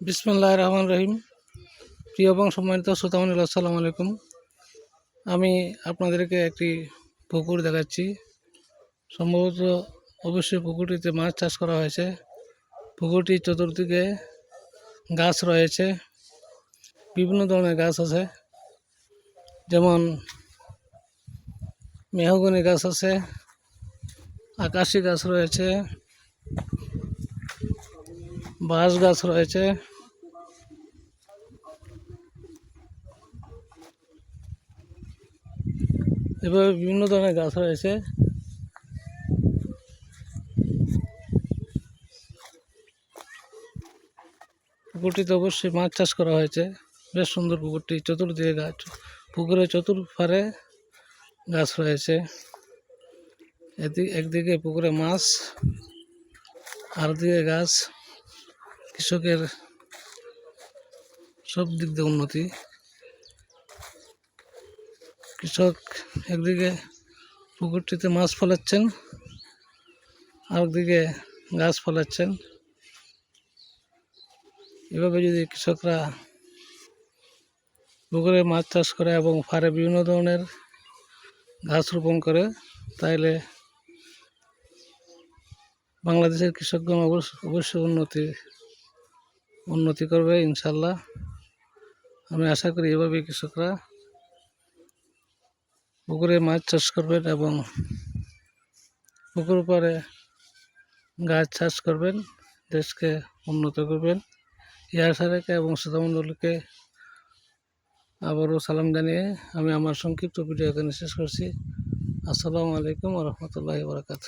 বিসমুল্লাহ রহমান রহিম। প্রিয় এবং সম্মানিত শ্রোতামণিল আসসালামু আলাইকুম। আমি আপনাদেরকে একটি পুকুর দেখাচ্ছি। সম্ভবত অবশ্যই পুকুরটিতে মাছ চাষ করা হয়েছে। পুকুরটির চতুর্দিকে গাছ রয়েছে। বিভিন্ন ধরনের গাছ আছে। যেমন মেহগনি গাছ আছে, আকাশি গাছ রয়েছে। বাঁশ গাছ রয়েছে। এভাবে বিভিন্ন ধরনের গাছ রয়েছে। পুকুরটিতে অবশ্যই মাছ চাষ করা হয়েছে। বেশ সুন্দর পুকুরটি, চতুর্দিকে গাছ। পুকুরের চতুর্পারে গাছ রয়েছে। এদিকে একদিকে পুকুরে মাছ আর দিকে গাছ। কৃষকের সব দিক দিয়ে উন্নতি। কৃষক একদিকে পুকুরটিতে মাছ ফলাচ্ছেন, আরেকদিকে গাছ ফলাচ্ছেন। এভাবে যদি কৃষকরা পুকুরে মাছ চাষ করে এবং ফারে বিভিন্ন ধরনের গাছ রোপণ করে তাহলে বাংলাদেশের কৃষকগণ অবশ্য অবশ্যই উন্নতি উন্নতি করবে, ইনশাল্লাহ। আমি আশা করি এভাবে কৃষকরা পুকুরে মাছ চাষ করবেন এবং পুকুর পাড়ে গাছ চাষ করবেন, দেশকে উন্নত করবেন। আশা রেখে এবং শ্রোতামণ্ডলীকে আবারও সালাম জানিয়ে আমি আমার সংক্ষিপ্ত ভিডিও এখানে শেষ করছি। আসসালামু আলাইকুম রহমতুল্লাহ বরকাত